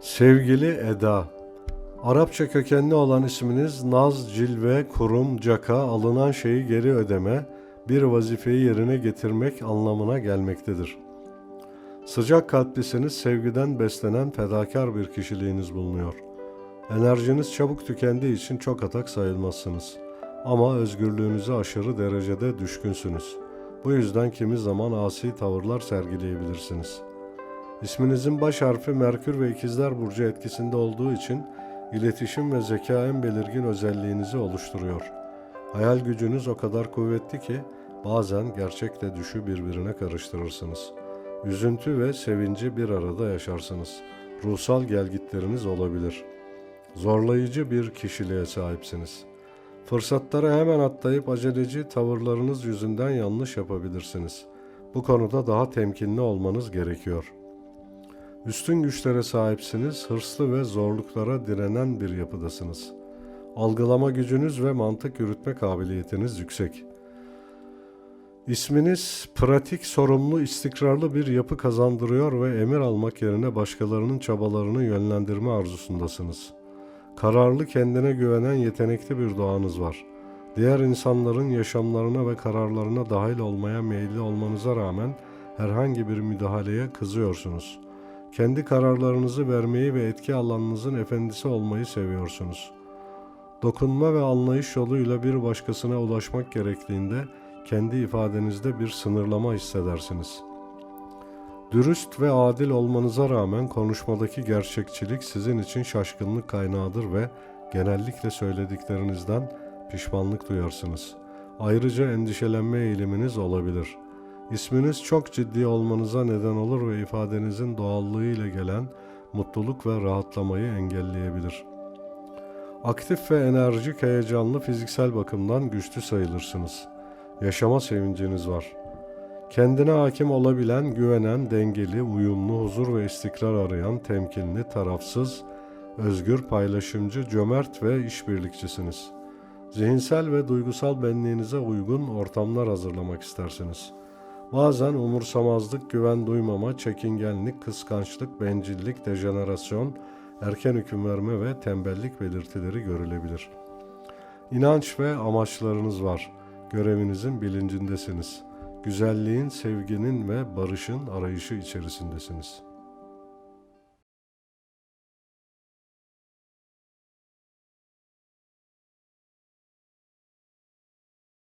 Sevgili Eda, Arapça kökenli olan isminiz naz, cilve, kurum, caka, alınan şeyi geri ödeme, bir vazifeyi yerine getirmek anlamına gelmektedir. Sıcak kalplisiniz, sevgiden beslenen fedakar bir kişiliğiniz bulunuyor. Enerjiniz çabuk tükendiği için çok atak sayılmazsınız. Ama özgürlüğünüze aşırı derecede düşkünsünüz. Bu yüzden kimi zaman asi tavırlar sergileyebilirsiniz. İsminizin baş harfi Merkür ve İkizler Burcu etkisinde olduğu için iletişim ve zeka en belirgin özelliğinizi oluşturuyor. Hayal gücünüz o kadar kuvvetli ki bazen gerçekle düşü birbirine karıştırırsınız. Üzüntü ve sevinci bir arada yaşarsınız. Ruhsal gelgitleriniz olabilir. Zorlayıcı bir kişiliğe sahipsiniz. Fırsatları hemen atlayıp aceleci tavırlarınız yüzünden yanlış yapabilirsiniz. Bu konuda daha temkinli olmanız gerekiyor. Üstün güçlere sahipsiniz, hırslı ve zorluklara direnen bir yapıdasınız. Algılama gücünüz ve mantık yürütme kabiliyetiniz yüksek. İsminiz pratik, sorumlu, istikrarlı bir yapı kazandırıyor ve emir almak yerine başkalarının çabalarını yönlendirme arzusundasınız. Kararlı, kendine güvenen, yetenekli bir doğanız var. Diğer insanların yaşamlarına ve kararlarına dahil olmaya meyilli olmanıza rağmen herhangi bir müdahaleye kızıyorsunuz. Kendi kararlarınızı vermeyi ve etki alanınızın efendisi olmayı seviyorsunuz. Dokunma ve anlayış yoluyla bir başkasına ulaşmak gerektiğinde kendi ifadenizde bir sınırlama hissedersiniz. Dürüst ve adil olmanıza rağmen konuşmadaki gerçekçilik sizin için şaşkınlık kaynağıdır ve genellikle söylediklerinizden pişmanlık duyarsınız. Ayrıca endişelenme eğiliminiz olabilir. İsminiz çok ciddi olmanıza neden olur ve ifadenizin doğallığıyla gelen mutluluk ve rahatlamayı engelleyebilir. Aktif ve enerjik, heyecanlı, fiziksel bakımdan güçlü sayılırsınız. Yaşama sevinciniz var. Kendine hakim olabilen, güvenen, dengeli, uyumlu, huzur ve istikrar arayan, temkinli, tarafsız, özgür, paylaşımcı, cömert ve işbirlikçisiniz. Zihinsel ve duygusal benliğinize uygun ortamlar hazırlamak istersiniz. Bazen umursamazlık, güven duymama, çekingenlik, kıskançlık, bencillik, dejenerasyon, erken hüküm verme ve tembellik belirtileri görülebilir. İnanç ve amaçlarınız var. Görevinizin bilincindesiniz. Güzelliğin, sevginin ve barışın arayışı içerisindesiniz.